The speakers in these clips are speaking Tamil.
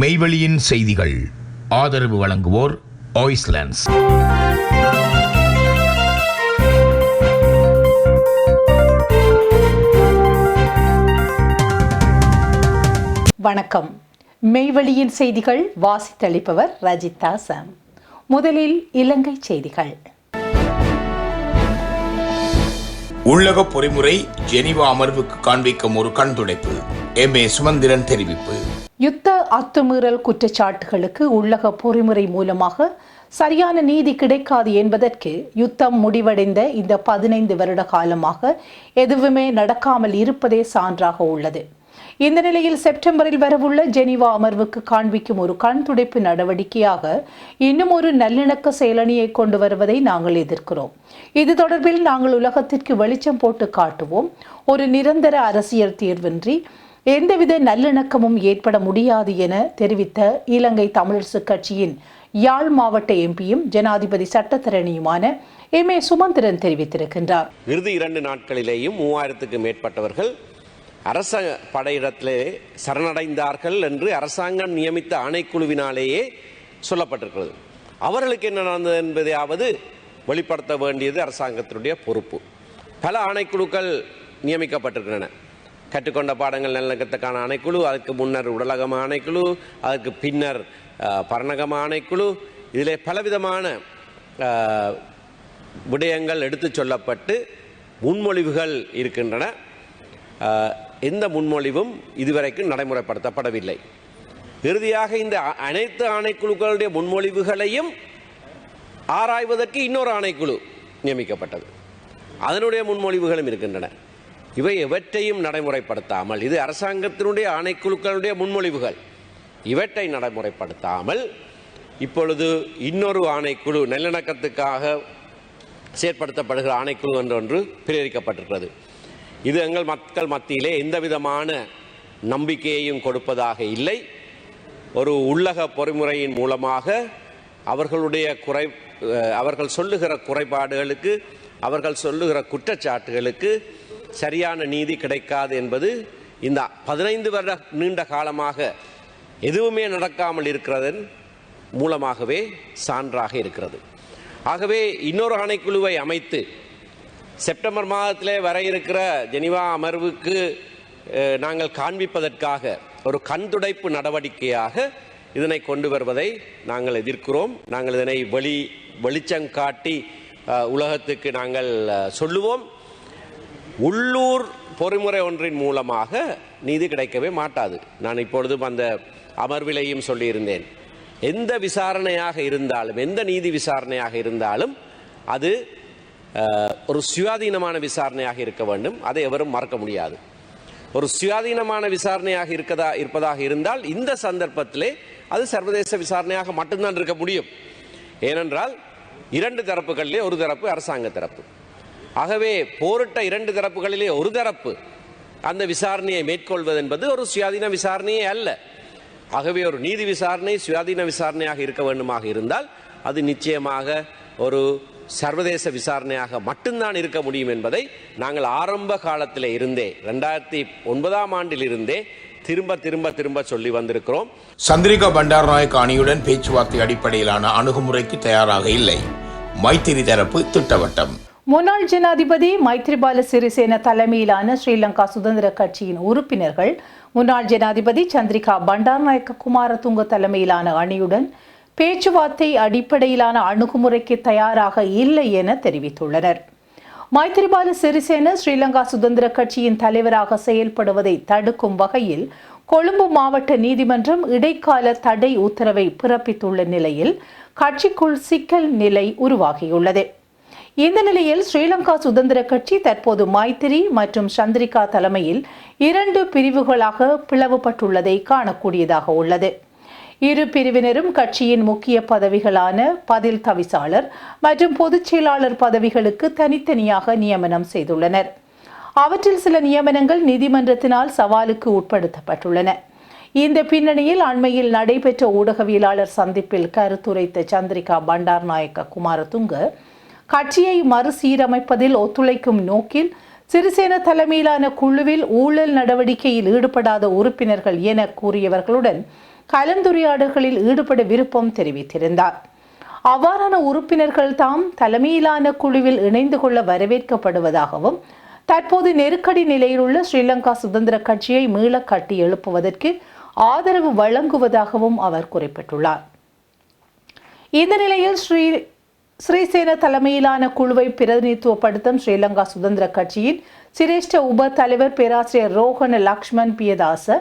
மெய்வெளியின் செய்திகள். ஆதரவு வழங்குவோர் ஆய்ஸ்லாண்ட்ஸ் வணக்கம். மெய்வெளியின் செய்திகள் வாசித்தளிப்பவர் ரஜிதா சாம். முதலில் இலங்கை செய்திகள். உள்ளக பொறிமுறை ஜெனிவா அமர்வுக்கு காண்பிக்கும் ஒரு கண்துடைப்பு. எம். ஏ. சுமந்திரன் தெரிவிப்பு. யுத்த அத்துமீறல் குற்றச்சாட்டுகளுக்கு உள்ளக பொறிமுறை மூலமாக சரியான நீதி கிடைக்காது என்பதற்கு யுத்தம் முடிவடைந்த இந்த பதினைந்து வருட காலமாக எதுவுமே நடக்காமல் இருப்பதே சான்றாக உள்ளது. இந்த நிலையில் செப்டம்பரில் வரவுள்ள ஜெனீவா அமர்வுக்கு காண்பிக்கும் ஒரு கண் துடைப்பு நடவடிக்கையாக இன்னும் ஒரு நல்லிணக்க செயலணியை கொண்டு வருவதை நாங்கள் எதிர்க்கிறோம். இது தொடர்பில் நாங்கள் உலகத்திற்கு வெளிச்சம் போட்டு காட்டுவோம். ஒரு நிரந்தர அரசியல் தீர்வின்றி எந்தவித நல்லிணக்கமும் ஏற்பட முடியாது என தெரிவித்த இலங்கை தமிழரசு கட்சியின் யாழ் மாவட்ட எம்பியும் ஜனாதிபதி சட்டத்தரணியுமான எம் ஏ சுமந்திரன் தெரிவித்திருக்கின்றார். இறுதி இரண்டு நாட்களிலேயும் மூவாயிரத்துக்கு மேற்பட்டவர்கள் அரச படையிடத்திலே சரணடைந்தார்கள் என்று அரசாங்கம் நியமித்த ஆணைக்குழுவினாலேயே சொல்லப்பட்டிருக்கிறது. அவர்களுக்கு என்ன நடந்தது என்பதையாவது வெளிப்படுத்த வேண்டியது அரசாங்கத்தினுடைய பொறுப்பு. பல ஆணைக்குழுக்கள் நியமிக்கப்பட்டிருக்கின்றன. கற்றுக்கொண்ட பாடங்கள் நல்லிணக்கத்துக்கான ஆணைக்குழு அதுக்கு முன்னர் உடலகம ஆணைக்குழு அதுக்கு பின்னர் பர்ணகம் பரணகம ஆணைக்குழு. இதிலே பலவிதமான விடயங்கள் எடுத்துச் சொல்லப்பட்டு முன்மொழிவுகள் இருக்கின்றன. எந்த முன்மொழிவும் இதுவரைக்கும் நடைமுறைப்படுத்தப்படவில்லை. இறுதியாக இந்த அனைத்து ஆணைக்குழுக்களுடைய முன்மொழிவுகளையும் ஆராய்வதற்கு இன்னொரு ஆணைக்குழு நியமிக்கப்பட்டது. அதனுடைய முன்மொழிவுகளும் இருக்கின்றன. இவை எவற்றையும் நடைமுறைப்படுத்தாமல் இது அரசாங்கத்தினுடைய ஆணைக்குழுக்களுடைய முன்மொழிவுகள். இவற்றை நடைமுறைப்படுத்தாமல் இப்பொழுது இன்னொரு ஆணைக்குழு நல்லிணக்கத்துக்காக செயற்படுத்தப்படுகிற ஆணைக்குழு என்று ஒன்று பிரேரிக்கப்பட்டிருக்கிறது. இது எங்கள் மக்கள் மத்தியிலே எந்த விதமான நம்பிக்கையையும் கொடுப்பதாக இல்லை. ஒரு உள்ளக பொறிமுறையின் மூலமாக அவர்களுடைய குறை அவர்கள் சொல்லுகிற குறைபாடுகளுக்கு அவர்கள் சொல்லுகிற குற்றச்சாட்டுகளுக்கு சரியான நீதி கிடைக்காது என்பது இந்த பதினைந்து வருட நீண்ட காலமாக எதுவுமே நடக்காமல் இருக்கிறதன் மூலமாகவே சான்றாக இருக்கிறது. ஆகவே இன்னொரு ஆணைக்குழுவை அமைத்து செப்டம்பர் மாதத்திலே வர இருக்கிற ஜெனிவா அமர்வுக்கு நாங்கள் காண்பிப்பதற்காக ஒரு கண்துடைப்பு நடவடிக்கையாக இதனை கொண்டு வருவதை நாங்கள் எதிர்க்கிறோம். நாங்கள் இதனை வெளி வெளிச்சம் காட்டி உலகத்துக்கு நாங்கள் சொல்லுவோம். உள்ளூர் பொறிமுறை ஒன்றின் மூலமாக நீதி கிடைக்கவே மாட்டாது. நான் இப்பொழுதும் அந்த அமர்விலையும் சொல்லியிருந்தேன். எந்த விசாரணையாக இருந்தாலும் எந்த நீதி விசாரணையாக இருந்தாலும் அது ஒரு சுயாதீனமான விசாரணையாக இருக்க வேண்டும். அதை எவரும் மறக்க முடியாது. ஒரு சுயாதீனமான விசாரணையாக இருக்கதா இருப்பதாக இருந்தால் இந்த சந்தர்ப்பத்திலே அது சர்வதேச விசாரணையாக மட்டும்தான் இருக்க முடியும். ஏனென்றால் இரண்டு தரப்புகளிலே ஒரு தரப்பு அரசாங்க தரப்பு. ஆகவே போரிட்ட இரண்டு தரப்புகளிலே ஒரு தரப்பு அந்த விசாரணையை மேற்கொள்வது என்பது ஒரு சுயாதீன விசாரணையே அல்ல. ஆகவே ஒரு நீதி விசாரணை சுயாதீன விசாரணையாக இருக்க வேண்டுமாக இருந்தால் அது நிச்சயமாக ஒரு சர்வதேச விசாரணையாக மட்டும்தான் இருக்க முடியும் என்பதை நாங்கள் ஆரம்ப காலத்தில் இருந்தே ரெண்டாயிரத்தி ஒன்பதாம் ஆண்டில் இருந்தே திரும்ப திரும்ப திரும்ப சொல்லி வந்திருக்கிறோம். சந்திரிகா பண்டாரநாயக் அணியுடன் பேச்சுவார்த்தை அடிப்படையிலான அணுகுமுறைக்கு தயாராக இல்லை. மைத்திரி தரப்பு திட்டவட்டம். முன்னாள் ஜனாதிபதி மைத்ரிபால சிறிசேன தலைமையிலான ஸ்ரீலங்கா சுதந்திர கட்சியின் உறுப்பினர்கள் முன்னாள் ஜனாதிபதி சந்திரிகா பண்டாரநாயக்க குமாரதுங்க தலைமையிலான அணியுடன் பேச்சுவார்த்தை அடிப்படையிலான அணுகுமுறைக்கு தயாராக இல்லை என தெரிவித்துள்ளனர். மைத்ரிபால சிறிசேன ஸ்ரீலங்கா சுதந்திர கட்சியின் தலைவராக செயல்படுவதை தடுக்கும் வகையில் கொழும்பு மாவட்ட நீதிமன்றம் இடைக்கால தடை உத்தரவை பிறப்பித்துள்ள நிலையில் கட்சிக்குள் சிக்கல் நிலை உருவாகியுள்ளது. இந்த நிலையில் ஸ்ரீலங்கா சுதந்திர கட்சி தற்போது மைத்திரி மற்றும் சந்திரிகா தலைமையில் இரண்டு பிரிவுகளாக பிளவுபட்டுள்ளதை காணக்கூடியதாக உள்ளது. இரு பிரிவினரும் கட்சியின் முக்கிய பதவிகளான பதில் தவிசாளர் மற்றும் பொதுச் செயலாளர் பதவிகளுக்கு தனித்தனியாக நியமனம் செய்துள்ளனர். அவற்றில் சில நியமனங்கள் நீதிமன்றத்தினால் சவாலுக்கு உட்படுத்தப்பட்டுள்ளன. இந்த பின்னணியில் அண்மையில் நடைபெற்ற ஊடகவியலாளர் சந்திப்பில் கருத்துரைத்த சந்திரிகா பண்டார்நாயக்க குமாரதுங்க கட்சியை மறுசீரமைப்பதில் ஒத்துழைக்கும் நோக்கில் சிறிசேன தலைமையிலான குழுவில் ஊழல் நடவடிக்கையில் ஈடுபடாத உறுப்பினர்கள் என கூறியவர்களுடன் கலந்துரையாடல்களில் ஈடுபட விருப்பம் தெரிவித்திருந்தார். அவ்வாறான உறுப்பினர்கள் தாம் தலைமையிலான குழுவில் இணைந்து கொள்ள வரவேற்கப்படுவதாகவும் தற்போது நெருக்கடி நிலையில் உள்ள ஸ்ரீலங்கா சுதந்திர கட்சியை மீள கட்டி எழுப்புவதற்கு ஆதரவு வழங்குவதாகவும் அவர் குறிப்பிட்டுள்ளார். இந்த நிலையில் ஸ்ரீ ஸ்ரீசேன தலைமையிலான குழுவை பிரதிநிதித்துவப்படுத்தும் ஸ்ரீலங்கா சுதந்திர கட்சியின் சிரேஷ்ட உப தலைவர் பேராசிரியர் ரோஹன லக்ஷ்மண் பியதாச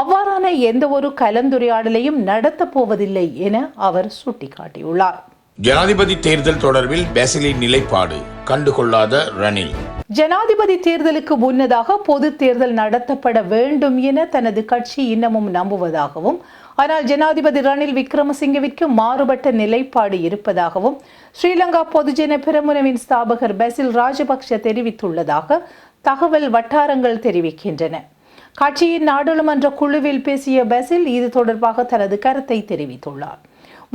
அவ்வாறான எந்த ஒரு கலந்துரையாடலையும் நடத்தப் போவதில்லை என அவர் சுட்டிக்காட்டியுள்ளார். ஜனாதிபதி தேர்தல் தொடர்பில் பெசிலின் நிலைப்பாடு கண்டுகொள்ளாத ரணில். ஜனாதிபதி தேர்தலுக்கு முன்னதாக பொது தேர்தல் நடத்தப்பட வேண்டும் என தனது கட்சி இன்னமும் நம்புவதாகவும் ஆனால் ஜனாதிபதி ரணில் விக்ரமசிங்கவிற்கு மாறுபட்ட நிலைப்பாடு இருப்பதாகவும் ஸ்ரீலங்கா பொதுஜன பிரமுனவின் ஸ்தாபகர் பெசில் ராஜபக்ஷ தெரிவித்துள்ளதாக தகவல் வட்டாரங்கள் தெரிவிக்கின்றன. கட்சியின் நாடாளுமன்ற குழுவில் பேசிய பெசில் இது தொடர்பாக தனது கருத்தை தெரிவித்துள்ளார்.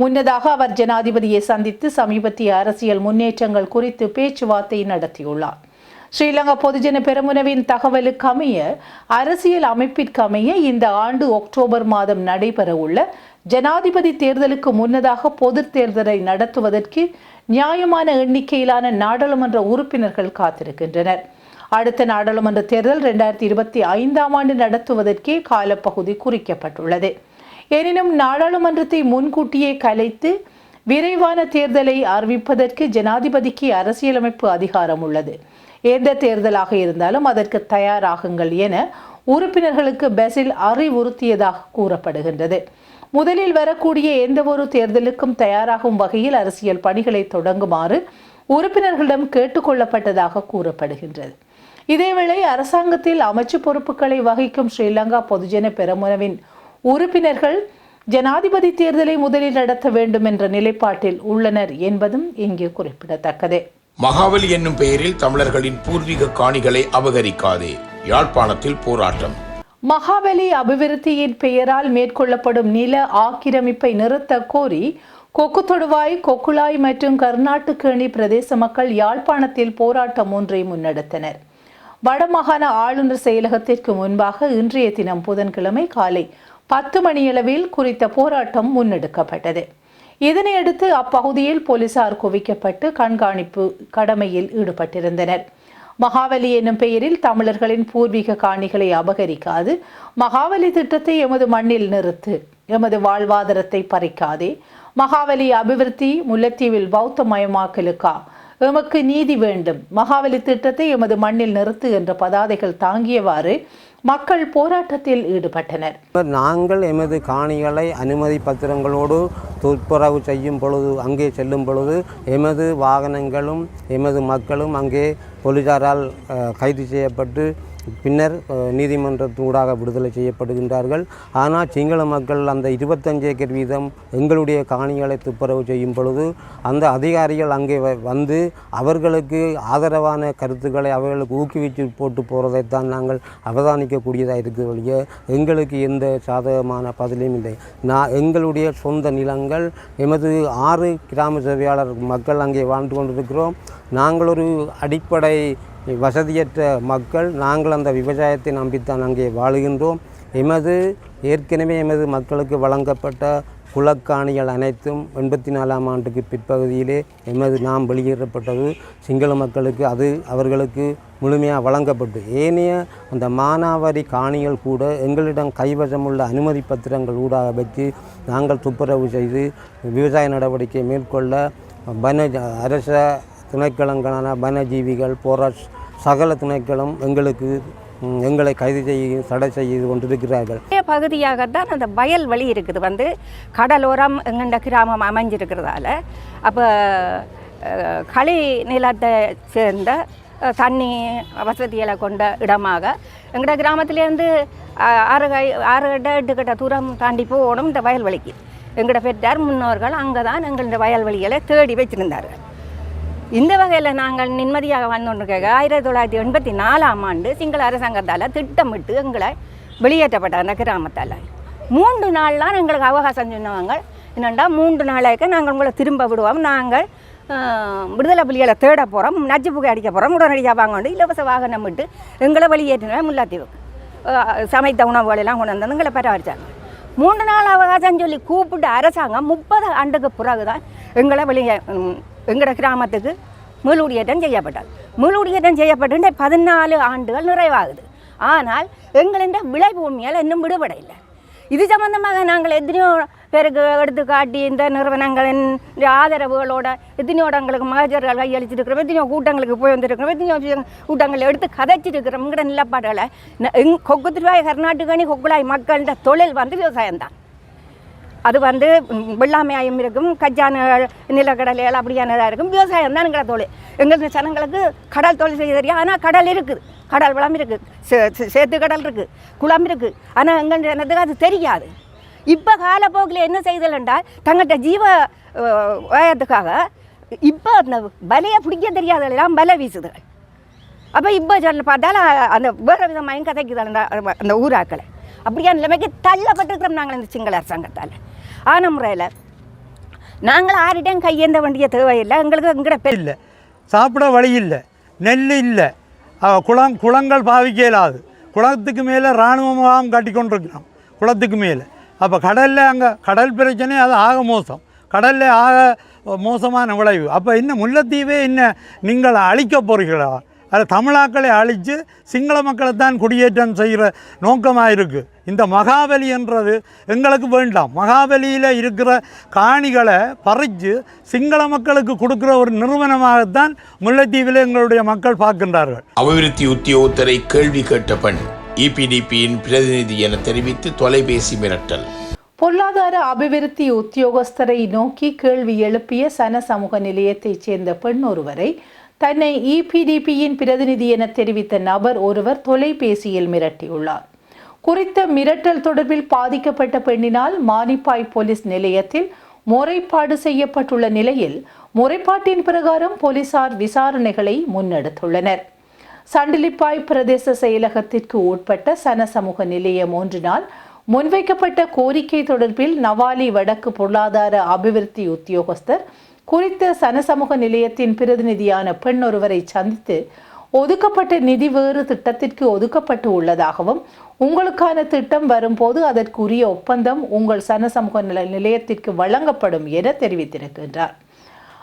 முன்னதாக அவர் ஜனாதிபதியை சந்தித்து சமீபத்திய அரசியல் முன்னேற்றங்கள் குறித்து பேச்சுவார்த்தை நடத்தியுள்ளார். ஸ்ரீலங்கா பொதுஜன பெருமுனவின் தகவலுக்கு அமைய அரசியல் அமைப்பிற்கு அமைய இந்த ஆண்டு அக்டோபர் மாதம் நடைபெறவுள்ள ஜனாதிபதி தேர்தலுக்கு முன்னதாக பொது தேர்தலை நடத்துவதற்கு நியாயமான எண்ணிக்கையிலான நாடாளுமன்ற உறுப்பினர்கள் காத்திருக்கின்றனர். அடுத்த நாடாளுமன்ற தேர்தல் இரண்டாயிரத்தி இருபத்தி ஐந்தாம் ஆண்டு நடத்துவதற்கே காலப்பகுதி குறிக்கப்பட்டுள்ளது. எனினும் நாடாளுமன்றத்தை முன்கூட்டியே கலைத்து விரைவான தேர்தலை அறிவிப்பதற்கு ஜனாதிபதிக்கு அரசியலமைப்பு அதிகாரம் உள்ளது எந்த தேர்தலாக இருந்தாலும் அதற்கு தயாராகுங்கள் என உறுப்பினர்களுக்கு பெசில் அறிவுறுத்தியதாக கூறப்படுகின்றது. முதலில் வரக்கூடிய எந்த ஒரு தேர்தலுக்கும் தயாராகும் வகையில் அரசியல் பணிகளை தொடங்குமாறு உறுப்பினர்களிடம் கேட்டுக்கொள்ளப்பட்டதாக கூறப்படுகின்றது. இதேவேளை அரசாங்கத்தில் அமைச்சு பொறுப்புகளை வகிக்கும் ஸ்ரீலங்கா பொதுஜன பெருமுனவின் உறுப்பினர்கள் ஜனாதிபதி தேர்தலை முதலில் நடத்த வேண்டும் என்ற நிலைப்பாட்டில் உள்ளனர் என்பதும் இங்கு குறிப்பிடத்தக்கது. மகாவலி என்னும் பெயரில் தமிழர்களின் பூர்வீக காணிகளை அபகரிக்காதே. யாழ்ப்பாணத்தில் போராட்டம். மகாபலி அபிவிருத்தியின் பெயரால் மேற்கொள்ளப்படும் நில ஆக்கிரமிப்பை நிறுத்த கோரி கொக்கு தொடுவாய் கொக்குளாய் மற்றும் கர்நாட்டுக்கேணி பிரதேச மக்கள் யாழ்ப்பாணத்தில் போராட்டம் ஒன்றை முன்னெடுத்தனர். வடமாகாண ஆளுநர் செயலகத்திற்கு முன்பாக இன்றைய தினம் புதன்கிழமை காலை பத்து மணியளவில் குறித்த போராட்டம் முன்னெடுக்கப்பட்டது. இதனையடுத்து அப்பகுதியில் போலீசார் குவிக்கப்பட்டு கண்காணிப்பு கடமையில் ஈடுபட்டிருந்தனர். மகாவலி என்னும் பெயரில் தமிழர்களின் பூர்வீக காணிகளை அபகரிக்காது மகாவலி திட்டத்தை எமது மண்ணில் நிறுத்து எமது வாழ்வாதாரத்தை பறிக்காதே மகாவலி அபிவிருத்தி முல்லைத்தீவில் பௌத்தமயமாக்கலுக்கா எமக்கு நீதி வேண்டும் மகாவலி திட்டத்தை எமது மண்ணில் நிறுத்து என்ற பதாதைகள் தாங்கியவாறு மக்கள் போராட்டத்தில் ஈடுபட்டனர். நாங்கள் எமது காணிகளை அனுமதி பத்திரங்களோடு துப்புரவு செய்யும் பொழுது அங்கே செல்லும் பொழுது எமது வாகனங்களும் எமது மக்களும் அங்கே போலீசாரால் கைது செய்யப்பட்டு பின்னர் நீதிமன்றத்தூடாக விடுதலை செய்யப்படுகின்றார்கள். ஆனால் சிங்கள மக்கள் அந்த இருபத்தஞ்சு ஏக்கர் வீதம் எங்களுடைய காணிகளை துப்புரவு செய்யும் பொழுது அந்த அதிகாரிகள் அங்கே வ- வந்து அவர்களுக்கு ஆதரவான கருத்துக்களை அவர்களுக்கு ஊக்குவிச்சு போட்டு போகிறதைத்தான் நாங்கள் அவதானிக்கக்கூடியதாக இருக்குது எங்களுக்கு எந்த சாதகமான பதிலும் இல்லை. நான் எங்களுடைய சொந்த நிலங்கள் எமது ஆறு கிராம சேவையாளர் மக்கள் அங்கே வாழ்ந்து கொண்டிருக்கிறோம். நாங்கள் ஒரு அடிப்படை வசதியற்ற மக்கள் நாங்கள் அந்த விவசாயத்தை நம்பித்தான் அங்கே வாழுகின்றோம். எமது ஏற்கனவே எமது மக்களுக்கு வழங்கப்பட்ட குலக்காணிகள் அனைத்தும் எண்பத்தி நாலாம் ஆண்டுக்கு பிற்பகுதியிலே எமது நாம் வெளியேறப்பட்டது. சிங்கள மக்களுக்கு அது அவர்களுக்கு முழுமையாக வழங்கப்பட்டு ஏனைய அந்த மானாவாரி காணிகள் கூட எங்களிடம் கைவசமுள்ள அனுமதி பத்திரங்கள் ஊடாக வச்சு நாங்கள் துப்புரவு செய்து விவசாய நடவடிக்கை மேற்கொள்ள வன அரச துணைக்களங்களான வனஜீவிகள் போராட் சகல துணைக்களும் எங்களுக்கு எங்களை கைது செய்ய தடை செய்து கொண்டிருக்கிறார்கள். பகுதியாக பகுதியாகத்தான் அந்த வயல் வழி இருக்குது. வந்து கடலோரம் எங்கண்ட கிராமம் அமைஞ்சிருக்கிறதால. அப்போ களி நிலத்தை சேர்ந்த தண்ணி வசதிகளை கொண்ட இடமாக எங்களோட கிராமத்துலேருந்து ஆறு கை ஆறு கட்ட எட்டு கட்ட தூரம் தாண்டி போகணும் இந்த வயல்வெளிக்கு எங்களோட பெற்றார் முன்னோர்கள் அங்கே தான் எங்களோட வயல்வெளிகளை தேடி வச்சுருந்தார்கள். இந்த வகையில் நாங்கள் நிம்மதியாக வாழ்ந்துருக்க ஆயிரத்தி தொள்ளாயிரத்தி எண்பத்தி நாலாம் ஆண்டு சிங்கள அரசாங்கத்தால் திட்டமிட்டு எங்களை வெளியேற்றப்பட்ட அந்த கிராமத்தால். மூன்று நாள்லாம் எங்களுக்கு அவகாசம் சொன்னவங்க என்னென்னா மூன்று நாளைக்கு நாங்கள் உங்களை திரும்ப விடுவோம் நாங்கள் விடுதலை புலிகளை தேட போகிறோம் நச்சு புகை அடிக்க போகிறோம் உடனடியாக வாங்கண்டு இலவச வாகனம் விட்டு எங்களை வெளியேற்றின முல்லாத்தீவுக்கு. சமைத்த உணவுகளெல்லாம் கொண்டு வந்து எங்களை பராமரித்தாங்க மூன்று நாள் அவகாசம் சொல்லி கூப்பிட்டு அரசாங்கம் முப்பது ஆண்டுக்கு பிறகு தான் எங்களை வெளியே எங்களோட கிராமத்துக்கு மீளுடியேற்றம் செய்யப்பட்டது மீளுடியேற்றம் செய்யப்பட்டு பதினாலு ஆண்டுகள் நிறைவாகுது. ஆனால் எங்களின் விளை பூமியால் இன்னும் விடுபட இல்லை இது சம்பந்தமாக நாங்கள் எத்தனையோ பேருக்கு எடுத்து காட்டி இந்த நிறுவனங்களின் ஆதரவுகளோட எத்தனையோ இடங்களுக்கு மகஜர்கள் கையளிச்சிருக்கிறோம் எத்தனையோ கூட்டங்களுக்கு போய் வந்திருக்கிறோம் எத்தனையோ கூட்டங்களை எடுத்து கதைச்சிருக்கிறோம். இங்கிற நிலப்பாடுகளை. கொக்கு திருவாய் கொக்குத்துருவாய் கர்நாடகனி கொக்குலாய் மக்கள்கிட்ட தொழில் வந்து விவசாயம்தான். அது வந்து ம், வெள்ளாமையாயும் இருக்கும் கஜான நிலக்கடலைகள் அப்படியானதாக இருக்கும். விவசாயம் தான் எங்களை தொழில். எங்கள் ஜனங்களுக்கு கடல் தொழில் செய்ய தெரியும். ஆனால் கடல் இருக்குது. கடல் வளம் இருக்குது. சே- சேத்து கடல் இருக்குது. குளம் இருக்குது. ஆனால் எங்கள் ஜனத்துக்கு அது தெரியாது. இப்போ காலப்போக்கில் என்ன செய்தல் என்றால் தங்கள்கிட்ட ஜீவ உயரத்துக்காக இப்போ அந்த வலையை பிடிக்க தெரியாதெல்லாம் பலை வீசுதுகள் அப்போ இப்போ சொல்ல பார்த்தாலும் அந்த வேறு விதமாக கதைக்குது அந்த அந்த ஊராக்களை. அப்படியான நிலைமைக்கு தள்ளப்பட்டிருக்கிறோம் நாங்கள் இந்த சிங்கள அரசாங்கத்தால். ஆன முறையில். நாங்கள் ஆரிடம் கையேந்த வேண்டிய தேவையில்லை. எங்களுக்கு எங்கட பெ இல்லை. சாப்பிட வழி இல்லை. நெல் இல்லை. குளம் குளங்கள் பாவிக்க இயலாது குளத்துக்கு மேலே இராணுவ முகாம் கட்டி கொண்டிருக்கிறோம் குளத்துக்கு மேலே. அப்போ கடலில் அங்கே கடல் பிரச்சனை அது ஆக மோசம். கடலில் ஆக மோசமான விளைவு. அப்போ இன்னும் முல்லைத்தீவே இன்னும் நீங்கள் அழிக்க போகிறீர்களா அது தமிழாக்களை அழித்து சிங்கள மக்களை தான் குடியேற்றம் செய்கிற நோக்கமாக இருக்குது இந்த மகாபலி என்றது எங்களுக்கு வேண்டாம். மகாபலியில் இருக்கிற காணிகளை பறித்து சிங்கள மக்களுக்கு கொடுக்குற ஒரு நிறுவனமாகத்தான் முல்லைத்தீவில் எங்களுடைய மக்கள் பார்க்கின்றார்கள். அபிவிருத்தி உத்தியோகத்தரை கேள்வி கேட்ட பெண் இபிடிபியின் பிரதிநிதி என தெரிவித்து தொலைபேசி மிரட்டல். பொருளாதார அபிவிருத்தி உத்தியோகஸ்தரை நோக்கி கேள்வி எழுப்பிய சன சமூக நிலையத்தைச் சேர்ந்த பெண் ஒருவரை தன்னை இபிடிபியின் பிரதிநிதி என தெரிவித்த நபர் ஒருவர் தொலைபேசியில் மிரட்டியுள்ளார். குறித்த மிரட்டல் தொடர்பில் பாதிக்கப்பட்ட பெண்ணினால் மானிப்பாய் போலீஸ் நிலையத்தில் முறைப்பாடு செய்யப்பட்டுள்ள நிலையில் முறைப்பாட்டின் பிரகாரம் போலீசார் விசாரணைகளை முன்னெடுத்துள்ளனர். சண்டிலிப்பாய் பிரதேச செயலகத்திற்கு உட்பட்ட சன சமூக நிலையம் ஒன்றினால் முன்வைக்கப்பட்ட கோரிக்கை தொடர்பில் நவாலி வடக்கு பொருளாதார அபிவிருத்தி உத்தியோகஸ்தர் குறித்த சனசமூக நிலையத்தின் பிரதிநிதியான பெண் ஒருவரை சந்தித்து ஒதுக்கப்பட்ட நிதி வேறு திட்டத்திற்கு ஒதுக்கப்பட்டு உள்ளதாகவும் உங்களுக்கான திட்டம் வரும்போது அதற்குரிய ஒப்பந்தம் உங்கள் சனசமூக நிலையத்திற்கு வழங்கப்படும் என தெரிவித்திருக்கின்றார்.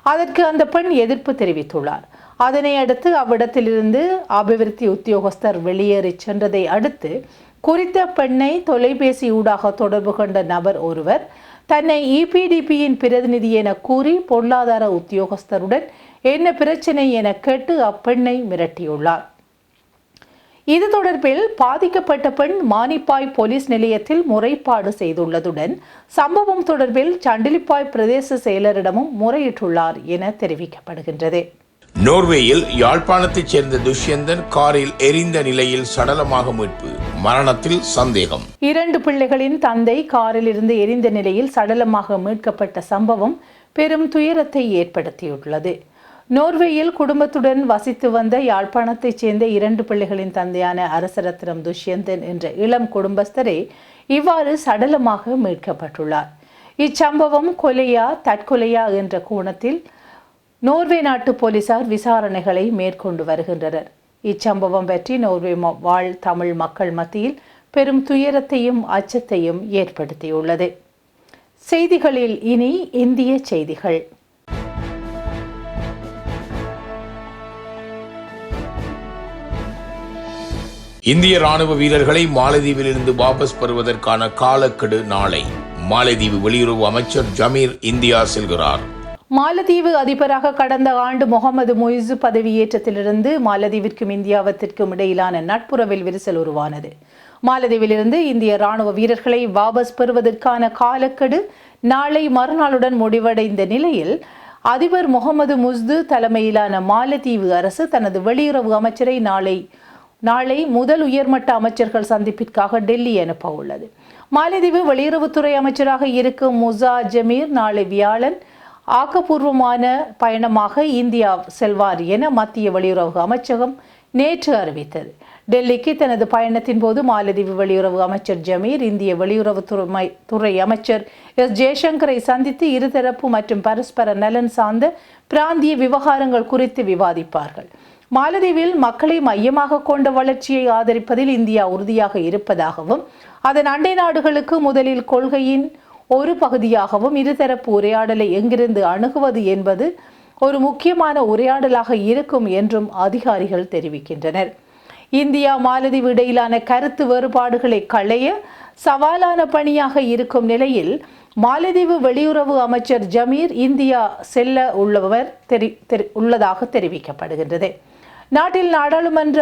அதற்கு அந்த பெண் எதிர்ப்பு தெரிவித்துள்ளார். அதனை அடுத்து அவ்விடத்திலிருந்து அபிவிருத்தி உத்தியோகஸ்தர் வெளியேறிச் சென்றதை அடுத்து குறித்த பெண்ணை தொலைபேசி ஊடாக தொடர்பு கொண்ட நபர் ஒருவர் தன்னை இபிடிபியின் பிரதிநிதி என கூறி பொருளாதார உத்தியோகஸ்தருடன் என்ன பிரச்சனை என கேட்டு அப்பெண்ணை மிரட்டியுள்ளார். இது தொடர்பில் பாதிக்கப்பட்ட பெண் மானிப்பாய் போலீஸ் நிலையத்தில் முறைப்பாடு செய்துள்ளதுடன் சம்பவம் தொடர்பில் சண்டிலிப்பாய் பிரதேச செயலரிடமும் முறையிட்டுள்ளார் என தெரிவிக்கப்படுகின்றது. நோர்வேயில் யாழ்ப்பாணத்தைச் சேர்ந்த துஷ்யந்தன் காரில் எரிந்த நிலையில் சடலமாக மீட்பு மரணத்தில் சந்தேகம். இரண்டு பிள்ளைகளின் தந்தை காரில் இருந்து எரிந்த நிலையில் சடலமாக மீட்கப்பட்ட சம்பவம் பெரும் துயரத்தை ஏற்படுத்தியுள்ளது. நோர்வேயில் குடும்பத்துடன் வசித்து வந்த யாழ்ப்பாணத்தைச் சேர்ந்த இரண்டு பிள்ளைகளின் தந்தையான அரசரத்னம் துஷ்யந்தன் என்ற இளம் குடும்பஸ்தரே இவ்வாறு சடலமாக மீட்கப்பட்டுள்ளார். இச்சம்பவம் கொலையா தற்கொலையா என்ற கோணத்தில் நோர்வே நாட்டு போலீசார் விசாரணைகளை மேற்கொண்டு வருகின்றனர். இச்சம்பவம் பற்றி நோர்வே ம- வாழ் தமிழ் மக்கள் மத்தியில் பெரும் துயரத்தையும் அச்சத்தையும் ஏற்படுத்தியுள்ளது. செய்திகளில் இனி இந்திய செய்திகள். இந்திய ராணுவ வீரர்களை மாலதீவிலிருந்து வாபஸ் பெறுவதற்கான காலக்கெடு நாளை. மாலதீவு வெளியுறவு அமைச்சர் ஜமீர் இந்தியா செல்கிறார். மாலத்தீவு அதிபராக கடந்த ஆண்டு முகமது மொய்சு பதவியேற்றத்திலிருந்து மாலத்தீவிற்கும் இந்தியாவத்திற்கும் இடையிலான நட்புறவில் விரிசல் உருவானது. மாலத்தீவிலிருந்து இந்திய ராணுவ வீரர்களை வாபஸ் பெறுவதற்கான காலக்கெடு நாளை மறுநாளுடன் முடிவடைந்த நிலையில் அதிபர் முகமது முஸ்து தலைமையிலான மாலத்தீவு அரசு தனது வெளியுறவு அமைச்சரை நாளை நாளை முதல் உயர்மட்ட அமைச்சர்கள் சந்திப்பிற்காக டெல்லி அனுப்ப உள்ளது மாலத்தீவு வெளியுறவுத்துறை அமைச்சராக இருக்கும் முசா ஜமீர் நாளை வியாழன் ஆக்கப்பூர்வமான பயணமாக இந்தியா செல்வார் என மத்திய வெளியுறவு அமைச்சகம் நேற்று அறிவித்தது. டெல்லிக்கு தனது பயணத்தின் போது மாலத்தீவு வெளியுறவு அமைச்சர் ஜமீர் இந்திய வெளியுறவுத்துறை துறை அமைச்சர் எஸ் ஜெயசங்கரை சந்தித்து இருதரப்பு மற்றும் பரஸ்பர நலன் சார்ந்த பிராந்திய விவகாரங்கள் குறித்து விவாதிப்பார்கள். மாலதீவில் மக்களை மையமாக கொண்ட வளர்ச்சியை ஆதரிப்பதில் இந்தியா உறுதியாக இருப்பதாகவும் அதன் அண்டை நாடுகளுக்கு முதலில் கொள்கையின் ஒரு பகுதியாகவும் இருதரப்பு உரையாடலை எங்கிருந்து அணுகுவது என்பது ஒரு முக்கியமான உரையாடலாக இருக்கும் என்றும் அதிகாரிகள் தெரிவிக்கின்றனர். இந்தியா மாலதீவு இடையிலான கருத்து வேறுபாடுகளை களைய சவாலான பணியாக இருக்கும் நிலையில் மாலதீவு வெளியுறவு அமைச்சர் ஜமீர் இந்தியா செல்ல உள்ளவர் தெரி தெரி- உள்ளதாக தெரிவிக்கப்படுகின்றது. நாட்டில் நாடாளுமன்ற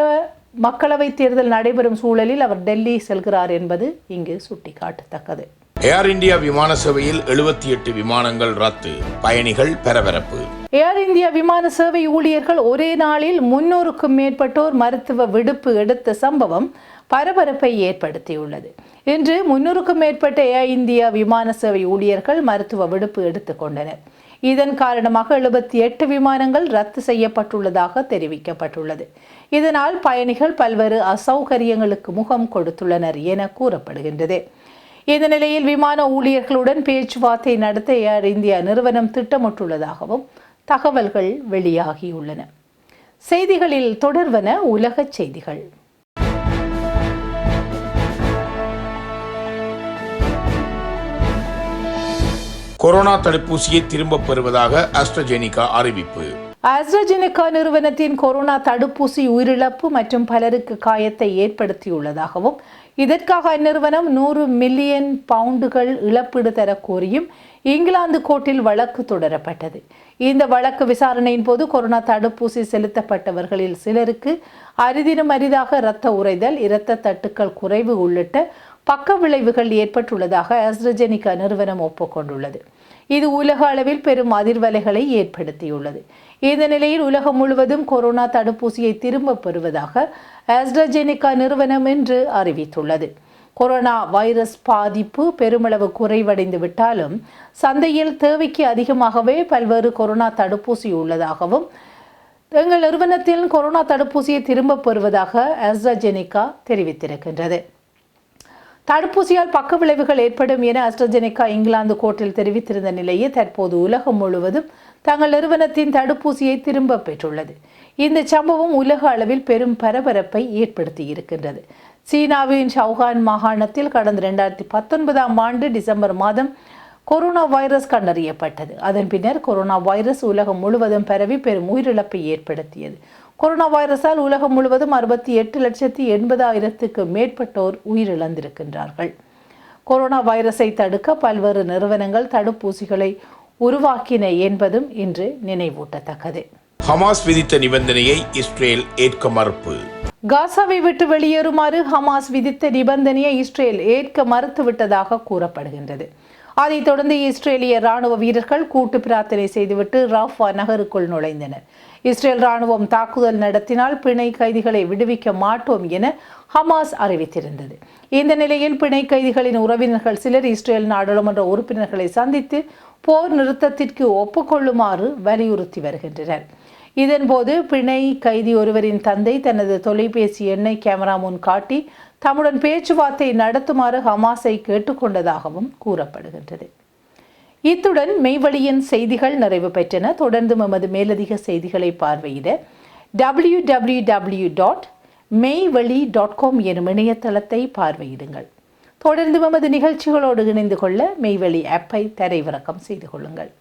மக்களவைத் தேர்தல் நடைபெறும் சூழலில் அவர் டெல்லி செல்கிறார் என்பது இங்கு சுட்டிக்காட்டத்தக்கது. ஏர் இந்தியா விமான சேவையில் எழுபத்தி எட்டு விமானங்கள் ரத்து. பயணிகள் பரபரப்பு. ஏர் இந்தியா விமான சேவை ஊழியர்கள் ஒரே நாளில் முன்னூறுக்கும் மேற்பட்டோர் மருத்துவ விடுப்பு எடுத்த சம்பவம் பரபரப்பை ஏற்படுத்தியுள்ளது. இன்று முன்னூறுக்கும் மேற்பட்ட ஏர் இந்தியா விமான சேவை ஊழியர்கள் மருத்துவ விடுப்பு எடுத்துக் கொண்டனர். இதன் காரணமாக எழுபத்தி எட்டு விமானங்கள் ரத்து செய்யப்பட்டுள்ளதாக தெரிவிக்கப்பட்டுள்ளது. இதனால் பயணிகள் பல்வேறு அசௌகரியங்களுக்கு முகம் கொடுத்துள்ளனர் என கூறப்படுகின்றது. இந்த நிலையில் விமான ஊழியர்களுடன் பேச்சுவார்த்தை நடத்த ஏர் இந்தியா நிறுவனம் திட்டமிட்டுள்ளதாகவும் தகவல்கள் வெளியாகியுள்ளன. செய்திகளில் தொடர்வன உலகச் செய்திகள். கொரோனா தடுப்பூசியை திரும்ப பெறுவதாக அஸ்ட்ரஜெனிகா அறிவிப்பு. ஆஸ்ட்ராஜெனிகா நிறுவனத்தின் கொரோனா தடுப்பூசி உயிரிழப்பு மற்றும் பலருக்கு காயத்தை ஏற்படுத்தியுள்ளதாகவும் இதற்காக அந்நிறுவனம் நூறு மில்லியன் பவுண்டுகள் இழப்பீடு தர கோரியும் இங்கிலாந்து கோர்ட்டில் வழக்கு தொடரப்பட்டது. இந்த வழக்கு விசாரணையின் போது கொரோனா தடுப்பூசி செலுத்தப்பட்டவர்களில் சிலருக்கு அரிதினும் அரிதாக இரத்த உறைதல் இரத்த தட்டுக்கள் குறைவு உள்ளிட்ட பக்க விளைவுகள் ஏற்பட்டுள்ளதாக ஆஸ்ட்ரஜெனிகா நிறுவனம் ஒப்புக்கொண்டுள்ளது. இது உலக அளவில் பெரும் அதிர்வலைகளை ஏற்படுத்தியுள்ளது. இந்த நிலையில் உலகம் முழுவதும் கொரோனா தடுப்பூசியை திரும்பப் பெறுவதாக ஆஸ்ட்ரஜெனிகா நிறுவனம் என்று அறிவித்துள்ளது. கொரோனா வைரஸ் பாதிப்பு பெருமளவு குறைவடைந்து விட்டாலும் சந்தையில் தேவைக்கு அதிகமாகவே பல்வேறு கொரோனா தடுப்பூசி உள்ளதாகவும் எங்கள் நிறுவனத்தில் கொரோனா தடுப்பூசியை திரும்பப் பெறுவதாக ஆஸ்ட்ராஜெனிகா தெரிவித்திருக்கின்றது. தடுப்பூசியால் பக்க விளைவுகள் ஏற்படும் என அஸ்ட்ரஜெனிகா இங்கிலாந்து கோர்ட்டில் தெரிவித்திருந்த நிலையில் தற்போது உலகம் முழுவதும் தங்கள் நிறுவனத்தின் தடுப்பூசியை திரும்ப பெற்றுள்ளது. இந்த சம்பவம் உலக அளவில் பெரும் பரபரப்பை ஏற்படுத்தி இருக்கின்றது. சீனாவின் ஷவுகான் மாகாணத்தில் கடந்த ரெண்டாயிரத்தி பத்தொன்பதாம் ஆண்டு டிசம்பர் மாதம் கொரோனா வைரஸ் கண்டறியப்பட்டது. அதன் பின்னர் கொரோனா வைரஸ் உலகம் முழுவதும் பரவி பெரும் உயிரிழப்பை ஏற்படுத்தியது. கொரோனா வைரஸால் உலகம் முழுவதும் அறுபத்தி எட்டு லட்சத்தி எண்பதாயிரத்துக்கு மேற்பட்டோர் உயிரிழந்திருக்கின்றார்கள். கொரோனா வைரஸை தடுக்க பல்வேறு நிறுவனங்கள் தடுப்பூசிகளை உருவாக்கின என்பதும் இன்று நினைவூட்டத்தக்கது. ஹமாஸ் விதித்த நிபந்தனையை இஸ்ரேல் ஏற்க மறுப்பு. காசாவை விட்டு வெளியேறுமாறு ஹமாஸ் விதித்த நிபந்தனையை இஸ்ரேல் ஏற்க மறுத்துவிட்டதாக கூறப்படுகின்றது. அதைத் தொடர்ந்து இஸ்ரேலிய ராணுவ வீரர்கள் கூட்டு பிரார்த்தனை செய்துவிட்டு ராஃபா நகருக்குள் நுழைந்தனர். இஸ்ரேல் ராணுவம் தாக்குதல் நடத்தினால் பிணை கைதிகளை விடுவிக்க மாட்டோம் என ஹமாஸ் அறிவித்திருந்தது. இந்த நிலையில் பிணை கைதிகளின் உறவினர்கள் சிலர் இஸ்ரேல் நாடாளுமன்ற உறுப்பினர்களை சந்தித்து போர் நிறுத்தத்திற்கு ஒப்புக்கொள்ளுமாறு வலியுறுத்தி வருகின்றனர். இதன்போது பிணை கைதி ஒருவரின் தந்தை தனது தொலைபேசி எண்ணை கேமரா முன் காட்டி தம்முடன் பேச்சுவார்த்தை நடத்துமாறு ஹமாஸை கேட்டுக்கொண்டதாகவும் கூறப்படுகின்றது. இத்துடன் மெய்வழியின் செய்திகள் நிறைவு பெற்றன. தொடர்ந்து எமது மேலதிக செய்திகளை பார்வையிட W W W dot Meivazhi dot com எனும் இணையதளத்தை பார்வையிடுங்கள். தொடர்ந்து எமது நிகழ்ச்சிகளோடு இணைந்து கொள்ள மெய்வழி ஆப்பை தரைவிறக்கம் செய்து கொள்ளுங்கள்.